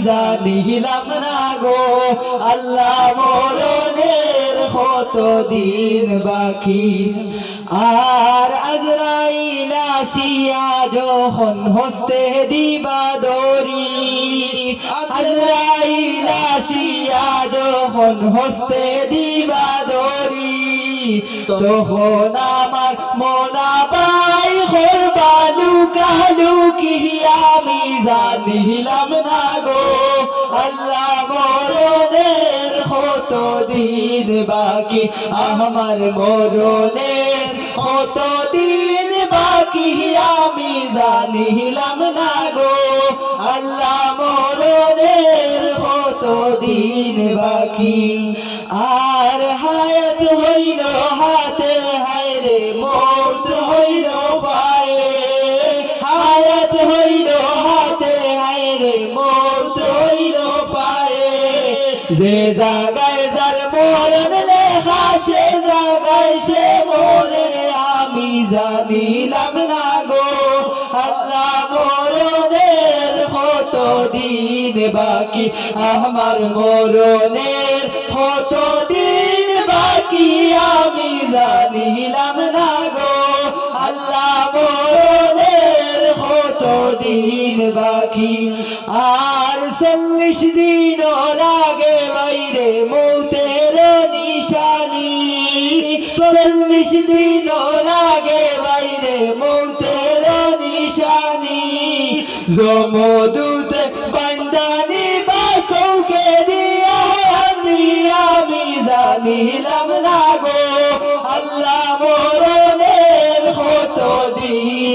জানিলাম না গো। আল্লাহ মরণের কত দিন বাকি। আর আজরাইল আসিয়া যখন হস্তে দিবা দরি আজরাইল আসিয়া যখন হস্তে দিবা দরি তখন আমার মনা পাই বালু কালু কি আমি জানিলাম না গো। আল্লাহ মরণের কত দিন বাকি? আমার মরণের কত দিন বাকি? আমি জানিলাম না গো। আল্লাহ মরণের কত দিন বাকি? আর হায়াত হইল হাতে, হায়রে মৌত হইল হাতে পায়ে। যে জায়গায় যার মরণ লেখা, সে জায়গায় সে মরে। আমি জানিলাম না গো, আল্লাহ মরণের কত দিন বাকি। আমার মরণের কত দিন বাকি, আমি জানিলাম না গো। দিন বাকি। আর চল্লিশ দিন লাগে বাইরে মৌতের নিশানি। চল্লিশ দিন লাগে বাইরে মৌতের নিশানি। জমদূত বান্দানি বাসৌকে দিয়া আমি জানিলাম না গো, আল্লাহ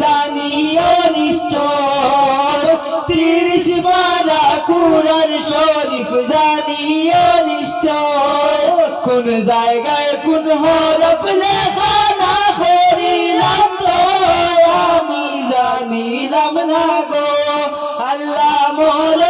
জানিও নিশ্চয় তিরিশ পারা কুরান শরীফ জানিও নিশ্চয় কোন জায়গায় কোন হরফ লেখা না করিলাম তো, আমি জানিলাম না গো। আল্লাহ দিন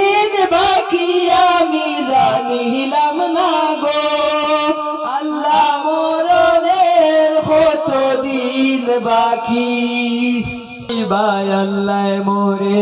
দিন বাকি। বায় আল্লাহ মোরে